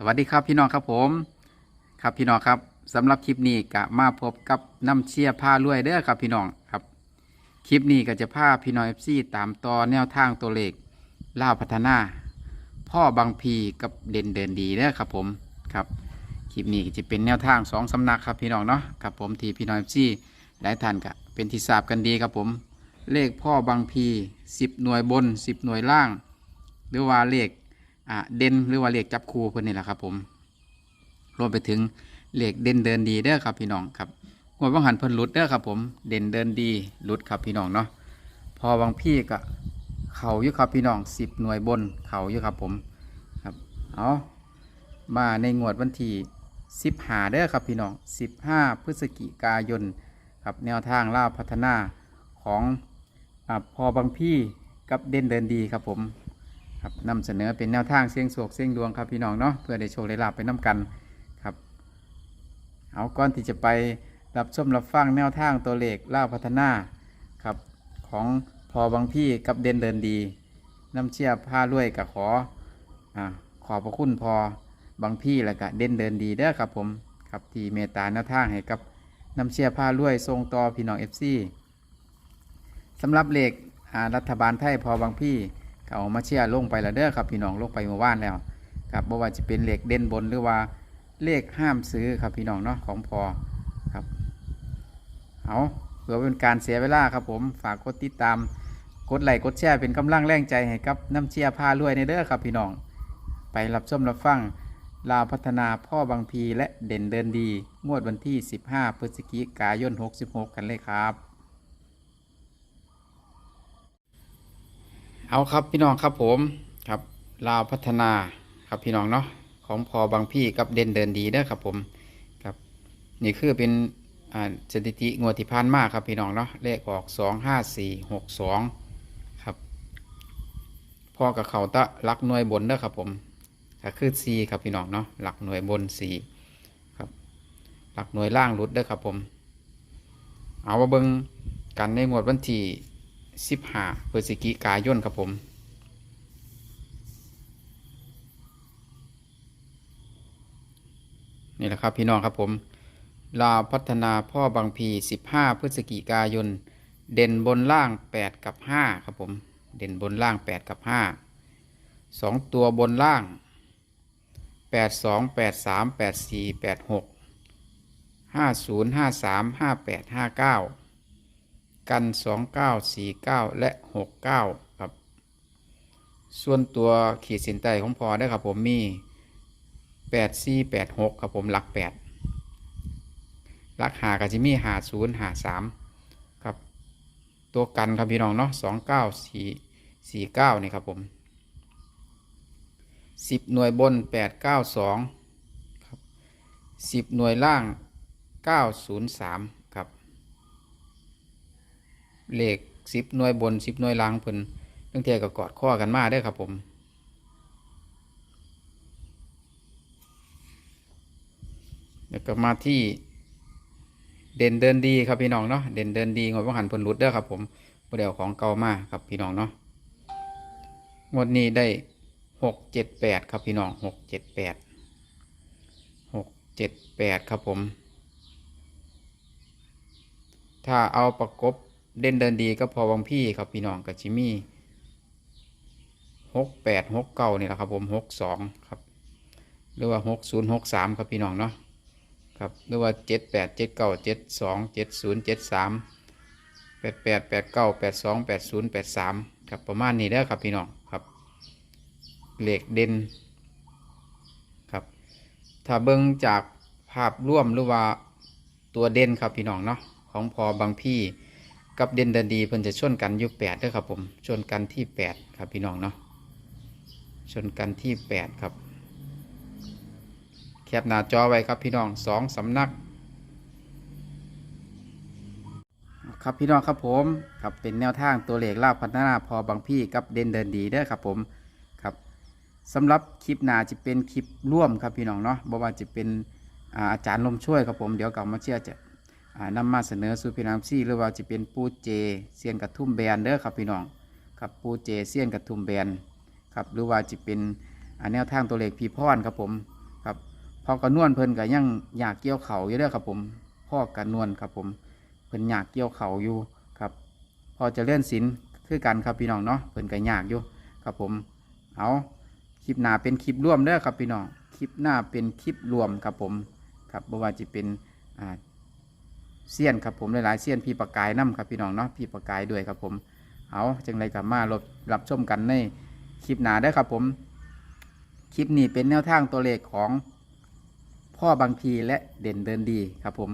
สวัสดีครับพี่น้องครับผม ครับพี่น้องครับสำหรับคลิปนี้ก็มาพบกับน้ำเชียร์ผ้ารวยเด้อครับพี่น้องครับ คลิปนี้ก็จะพาพี่น้องเอฟซีตามต่อแนวทางตัวเลขล่าพัฒนา พ่อบางพีกับเด่นเดินดีเด้อครับผมครับคลิปนี้จะเป็นแนวทางสองสำนักครับพี่น้องเนาะครับผมที่พี่น้องเอฟซีหลายท่านก็เป็นที่ทราบกันดีครับผม เลขพ่อบางพีสิบหน่วยบนสิบหน่วยล่าง หรือว่าเลข เด่นหรือว่าเลขจับคู่เพื่อนนี่แหละครับ ผมรวมไปถึงเหลขเด่นเดินดีเด้อครับพี่น้องครับงวดว่างหันเพิ่นหลุดเด้อครับ ผมเด่นเดินดีหลุดครับพี่น้องเนาะพอบางพี่ก็เข่าอยู่ครับพี่น้องสิบหน่วยบนเข่าอยู่ครับผมครับเอามาในงวดวันที่สิบหาเด้อครับพี่น้องสิบห้าพฤศจิกายนครับแนวทางล่าพัฒนาของอพอบางพี่กับเด่นเดินดีครับผม ครับนำเสนอเป็นแนวทางเสียงโศกเสียงดวงครับพี่น้องเนาะเพื่อได้โชคได้ลาบไปน้ำกันครับ เอาก่อนที่จะไปรับชมรับฟังแนวทางตัวเลขล่าพัฒนาครับของพอบางพี่กับเด่นเดินดีน้ำเชี่ยผ้ารวยกับขออขอพระคุณพอบางพี่แล้วก็เด่นเดินดีเด้อครับผมครับที่เมตตาแนวทางให้กับน้ำเชี่ยผ้ารวยทรงต่อพี่น้องเอฟซีสำหรับเลขรัฐบาลไทยพอบางพี่ ก็เอามาเชียร์ลงไปแล้วเด้อครับพี่น้องลงไปเมื่อวานแล้วครับบ่ว่าจะเป็นเลขเด่นบนหรือว่าเลขห้ามซื้อครับพี่น้องเนาะของพอครับเอาเพื่อเป็นการเสียเวลาครับผมฝากกดติดตามกดไลค์กดแชร์เป็นกำลังแรงใจให้กับน้ำเชียร์พารวยในเด้อครับพี่น้อง ไปรับชมรับฟังลาวพัฒนาพ่อบางพีและเด่นเดินดี งวดวันที่ 15 พฤศจิกายน 66 กันเลยครับ เอาครับพี่น้องครับผมครับลาวพัฒนาครับพี่น้องเนาะของพอบางพี่กับเด่นเดินดีเด้อครับผมครับนี่คือเป็นสถิติงวดที่ผ่านมาครับพี่น้องเนาะเลขออกสองห้าสี่หกสองครับพ่อกับเขาตะลักหน่วยบนเด้อครับผมก็คือสี่ครับพี่น้องเนาะหลักหน่วยบนสี่ครับหลักหน่วยล่างรุดเด้อครับผม เอามาเบิ่งกันในงวดวันที่ สิบห้าพฤศจิกายนครับผมนี่แหละครับพี่น้องครับผมลาพัฒนาพ่อบางพีสิบห้าพฤศจิกายน เด่นบนล่างแปดกับห้าครับผม เด่นบนล่างแปดกับห้าสองตัวบนล่างแปดสองแปดสามแปดสี่แปดหกห้าศูนย์ห้าสามห้าแปดห้าเก้า กัน 29 49 และ 69 ครับ ส่วนตัวขีดสินใต้ของพอได้ครับผมมี 8 4 8 6 ครับผมหลัก 8 หลักหากับจิมีหา0หา3ครับ ตัวกันครับพี่น้องเนาะ29 4 49นี่ครับผม10หน่วยบน8 9 2ครับ10หน่วยล่าง903ครับ เลขสิบหน่วยบนสิบหน่วยล่างเพิ่นตั้งแต่ก็กอดข้อกันมาได้ครับผมแล้วก็มาที่เด่นเดินดีครับพี่น้องเนาะเด่นเดินดีงดว่าหันเพิ่นรุดเด้อครับผมบ่ได้เอาของเก่ามาครับพี่น้องเนาะงวดนี้ได้หกเจ็ดแปดครับพี่น้องหกเจ็ดแปดหกเจ็ดแปดครับผม ถ้าเอาประกบ เด่นเดินดีก็พอวังพี่ครับพี่น้องกับจิมี่หกแปดหกเก้านี่แหละครับผมหกสองครับหรือว่าหกศูนย์หกสามครับพี่น้องเนาะครับหรือว่าเจ็ดแปดเจ็ดเก้าเจ็ดสองเจ็ดศูนย์เจ็ดสามแปดแปดแปดเก้าแปดสองแปดศูนย์แปดสามครับประมาณนี้เด้อครับพี่น้องครับเหล็กเด่นครับถ้าเบิ้งจากภาพร่วมหรือว่าตัวเด่นครับพี่น้องเนาะของพอบางพี่ กับเด่นเดนดีเพิ่นจะชนกันอยู่แปดด้วยครับผมชนกันที่แปดครับพี่น้องเนาะชนกันที่แปดครับ แคปหน้าจอไว้ครับพี่น้องสองสำนักครับพี่น้องครับผมครับเป็นแนวทางตัวเลขลาบพัฒนาพอบางพี่กับเด่นเดินดีเด้ครับผมครับสำหรับคลิปหน้าจะเป็นคลิปร่วมครับพี่น้องเนาะบ่ว่าจะเป็นอาจารย์ลมช่วยครับผมเดี๋ยวกลับมาเชื่อจะ อ่านำมาเสนอสู่พี่น้องซี่หรือว่าจะเป็นปูเจเซียนกระทุ่มแบนเด้อครับพี่น้องครับปูเจเซียนกระทุ่มแบนครับหรือว่าจะเป็นแนวทางตัวเลขพีพรครับผมครับพอกระนวลเพิ่นก็ยังอยากเกี่ยวเขาอยู่เด้อครับผมพ่อกระนวลครับผมเพิ่นอยากเกี่ยวเขาอยู่ครับ พอจะเลื่อนศิลคือกันครับพี่น้องเนาะเพิ่นก็อยากอยู่ครับผมเอาคลิปหน้าเป็นคลิปร่วมเด้อครับพี่น้องคลิปหน้าเป็นคลิปรวมครับผมครับบ่ว่าจะเป็นอ่า เสี้ยนครับผมหลายๆเสี้ยนพี่ประกายน้ำครับพี่น้องเนาะพี่ประกายด้วยครับผมเอาจังไรกับมารับรับชมกันในคลิปหนาได้ครับผม คลิปนี้เป็นแนวทางตัวเลขของพ่อบางพีและเด่นเดินดีครับผม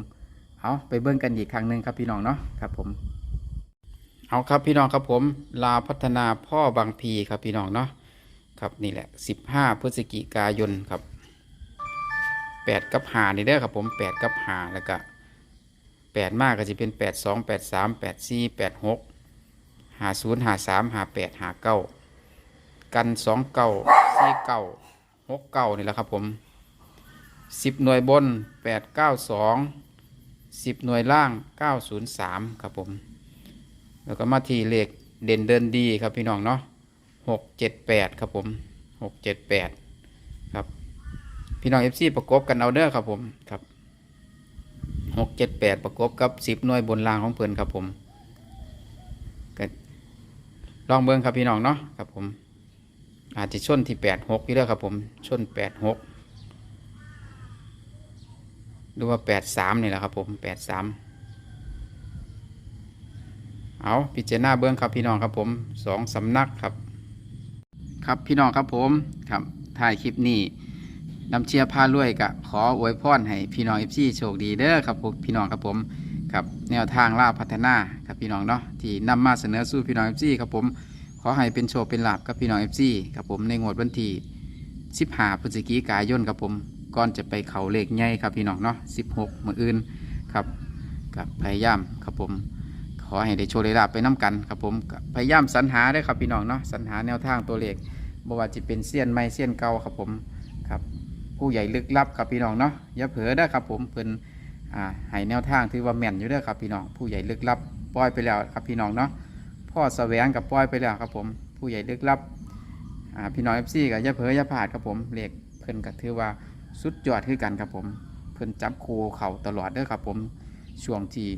เอาไปเบิ่งกันอีกครั้งหนึ่งครับพี่น้องเนาะครับผม เอาครับพี่น้องครับผม ลาพัฒนาพ่อบางพีครับพี่น้องเนาะครับนี่แหละ 15 พฤศจิกายนครับ 8 กับหานี่เด้ครับผม 8 กับหาแล้วก็ 8มากก็จะเป็น8 2 8 3 8 4 8 6หกหา0หา3หา8หา9กันสองเก้าสี่เก้าหกเก้านี่แหละครับผมสิบหน่วยบนแปดเก้าสองสิบหน่วยล่างเก้าศูนย์สามครับผม แล้วก็มาทีเลขเด่นเดินดีครับพี่น้องเนาะหกเจ็ดแปดครับผมหกเจ็ดแปดครับ พี่น้องเอฟซีประกบกันเอาเด้อครับผมครับ หกเจ็ดแปดประกบกับสิบหน่วยบนล่างของเพื่อนครับผมก็ลองเบิ้งครับพี่น้องเนาะครับผม อาจจะชนที่แปดหกอยู่แล้วครับผมชนแปดหกหรือว่าแปดสามนี่แหละครับผมแปดสามเอาพิจารณาเบื้องครับพี่น้องครับผมสองสำนักครับ ครับพี่น้องครับผมครับถ่ายคลิปนี้ นำเชียร์พารวยกะขออวยพรให้พี่น้องเอฟซีโชคดีเด้อครับผมพี่น้องครับผมครับแนวทางล่าพัฒนาครับพี่น้องเนาะที่นำมาเสนอสู่พี่น้องเอฟซีครับผมขอให้เป็นโชคเป็นลาบกับพี่น้องเอฟซีครับผมในงวดวันที่15พฤศจิกายนครับผมก่อนจะไปเขาเลขใหญ่ครับพี่น้องเนาะ16 มืออื่นครับกับพยายามครับผมขอให้ได้โชคได้ลาบไปน้กันครับผมพยายามสรรหาได้ครับพี่น้องเนาะสรรหาแนวทางตัวเลขบ่ว่าจะเป็นเสี้ยนไม้เสี้ยนเก่าครับผมครับ ผู้ใหญ่ลึกลับครับพี่น้องเนาะอย่าเผลอได้ครับผมเพิ่นอ่าให้แนวทางถือว่าแม่นอยู่เด้อครับพี่น้องผู้ใหญ่ลึกลับปล่อยไปแล้วครับพี่น้องเนาะพ่อแสวงกับปล่อยไปแล้วครับผมผู้ใหญ่ลึกลับอ่าพี่น้องเอฟซีกับย่าเผยอย่าผาดครับผมเรียกเพิ่นก็ถือว่าสุดยอดคือกันครับผม เพิ่นจับคูเข่าตลอดเด้อครับผมช่วงที่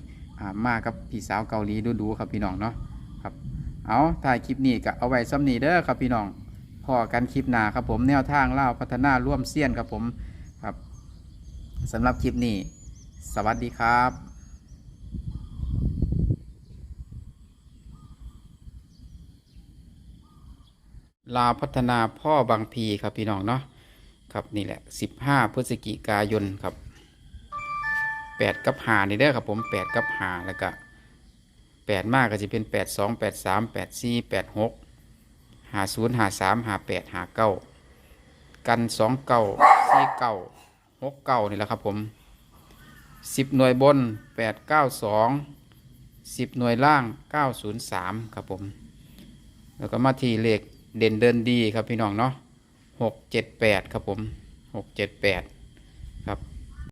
อ่ามากับพี่สาวเกาหลีดูๆครับพี่น้องเนาะครับเอาถ่ายคลิปนี้ก็เอาไว้ซ้ำนี้เด้อครับพี่น้อง พอกันคลิปหน้าครับผมแนวทางเล่าพัฒนาร่วมเสี้ยนครับผมครับสำหรับคลิปนี้ สวัสดีครับลาวพัฒนาพ่อบางพีครับพี่น้องเนาะครับนี่แหละ 15 พฤศจิกายนครับ 8 กับหานี่เด้อครับผม 8 กับหาแล้วก็ 8 มากก็จะเป็น 8 2 8 3 8 4 8 6 หา0หาสามหาแปดหาเก้ากันสองเก้าที่เก้าหกเก้านี่แหละครับผมสิบหน่วยบนแปดเก้าสองสิบหน่วยล่างเก้าศูนย์สามครับผม แล้วก็มาที่เลขเด่นเดินดีครับพี่น้องเนาะหกเจ็ดแปดครับผมหกเจ็ดแปด